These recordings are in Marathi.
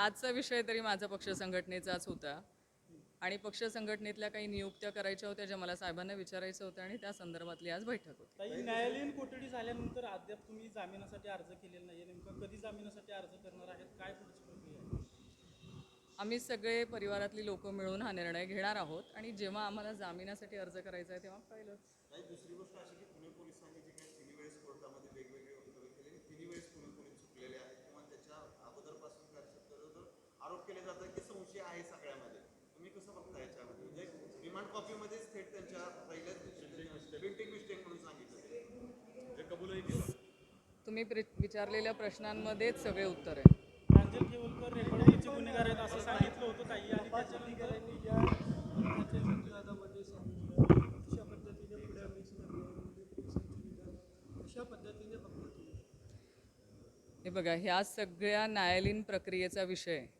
आजचा विषय तरी माझा पक्ष संघटनेचाच होता. आणि पक्ष संघटनेतल्या काही नियुक्त्या करायच्या होत्या ज्या मला साहेबांना विचारायचं होतं आणि त्या संदर्भातली आज बैठक होती. न्यायालयीन कोठडी झाल्यानंतर अद्याप तुम्ही जामिनासाठी अर्ज केलेला नाही नेमकं कधी जामिनासाठी अर्ज करणार आहेत? काय पुढची प्रक्रिया आहे? आम्ही सगळे परिवारातली लोक मिळून हा निर्णय घेणार आहोत आणि जेव्हा आम्हाला जामिनासाठी अर्ज करायचा आहे तेव्हा पाहिलंच नाही दुसरी गोष्ट अशी की पुणे पोलिसांनी जे काही तिन्ही वेळेस कोर्टामध्ये वेगवेगळे वक्तव्य केले तिन्ही वेळेस पुणे पोलीस चुकलेले आहेत. आरोप केले जातात की संशय आहे सगळ्यामध्ये. तुम्ही कसं बघता याच्यामध्ये? म्हणजे रिमांड कॉपीमध्येच थेट त्यांच्या पहिल्याच बिल्टिंग मिस्टेक म्हणून सांगितलं. जे कबूलही केलं. तुम्ही प्रि- विचारलेल्या प्रश्नांमध्येच सगळे उत्तर आहे. प्रांजल केवलकर रेकॉर्डिंगचे गुन्हेगार आहेत असं सांगितलं होतं ताई. आणि त्याच्यानंतर ज्या त्याच्या विवादामध्ये सांगितलं अशा पद्धतीने पुढे मिक्स म्हणजे अशा पद्धतीने हे बघा ह्या सगळ्या न्यायालयीन प्रक्रियेचा विषय आहे.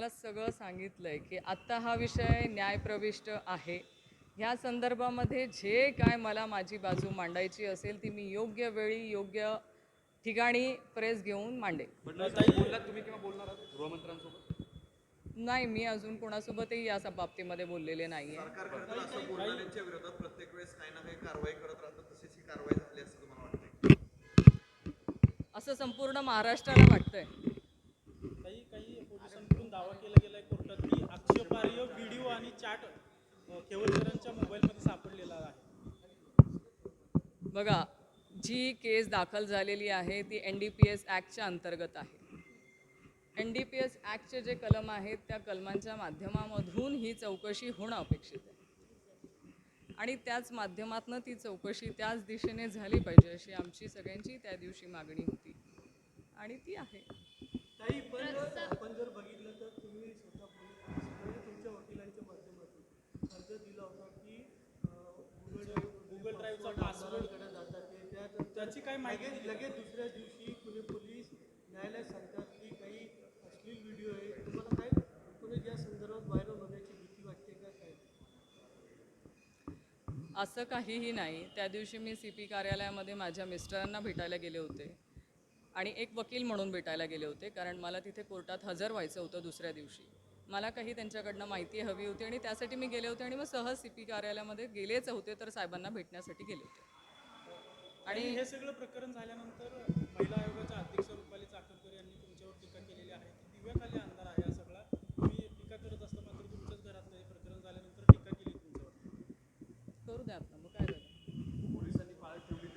तुम्हाला सगळं सांगितलंय की आत्ता हा विषय न्यायप्रविष्ट आहे. ह्या संदर्भामध्ये जे काय मला माझी बाजू मांडायची असेल ती मी योग्य वेळी योग्य ठिकाणी प्रेस घेऊन मांडेल गृहमंत्र्यांसोबत? नाही मी अजून कोणासोबतही या बाबतीमध्ये बोललेले नाही आहे असं बोलणाऱ्यांच्या विरोधात प्रत्येक वेळेस काही ना काही कारवाई करत राहतं तशीच ही कारवाई झाली असं तुम्हाला वाटतंय? असं संपूर्ण महाराष्ट्राला वाटतंय. दावा केला गेलाय कोर्टात की आक्षेपार्ह व्हिडिओ आणि चॅट केवलकरांच्या मोबाईलमध्ये सापडलेला आहे. बघा जी केस दाखल झालेली आहे ती एन डी पी एस ॲक्टच्या अंतर्गत आहे. एन डी पी एस ॲक्टचे जे कलम आहेत त्या कलमांच्या माध्यमामधून ही चौकशी होणं अपेक्षित आहे. आणि त्याच माध्यमातनं ती चौकशी त्याच दिशेने झाली पाहिजे अशी आमची सगळ्यांची त्या दिवशी मागणी होती. आणि ती आहे. ताई पण आपण जर बघितलं तर तुम्ही स्वतः तुमच्या वकिलांच्या माध्यमातून अर्ज दिला होता की गुगल गुगल ड्राईव्हचा पासवर्डकडे जातात ते. त्यात त्याची काय माहिती लगेच दुसऱ्या दिवशी पुणे पोलीस न्यायालयात सांगतात की काही अश्लील व्हिडिओ आहे. तुम्हाला काय पुणे या संदर्भात व्हायरल होण्याची भीती वाटते का काय? असं काहीही नाही. त्या दिवशी मी सी पी कार्यालयामध्ये माझ्या मिस्टरांना भेटायला गेले होते. आणि एक वकील म्हणून भेटायला गेले होते कारण मला तिथे कोर्टात हजर व्हायचं होतं दुसऱ्या दिवशी. मला काही त्यांच्याकडनं माहिती हवी होती आणि त्यासाठी मी गेले होते आणि मग सहज सी पी कार्यालयामध्ये गेलेच होते तर साहेबांना भेटण्यासाठी गेले होते. आणि हे सगळं प्रकरण झाल्यानंतर महिला आयोगाच्या अध्यक्ष रुपाली चाकरकर यांनी तुमच्यावर टीका केलेली आहे की दिव्याखाली अंधार आहे हा सगळा. तुम्ही टीका करत असता मात्र तुमच्याच घरातलं हे प्रकरण झाल्यानंतर टीका केली तुमच्यावर. करू द्या आपण मग काय झालं?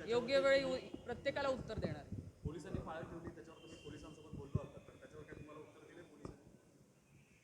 योग्य वेळी प्रत्येकाला उत्तर देणार पोलिसांनी पाळत ठेवली त्याच्यावर तुम्ही पोलिसांसोबत बोललो होता तर त्याच्यावर काय तुम्हाला उत्तर दिले पोलिसांनी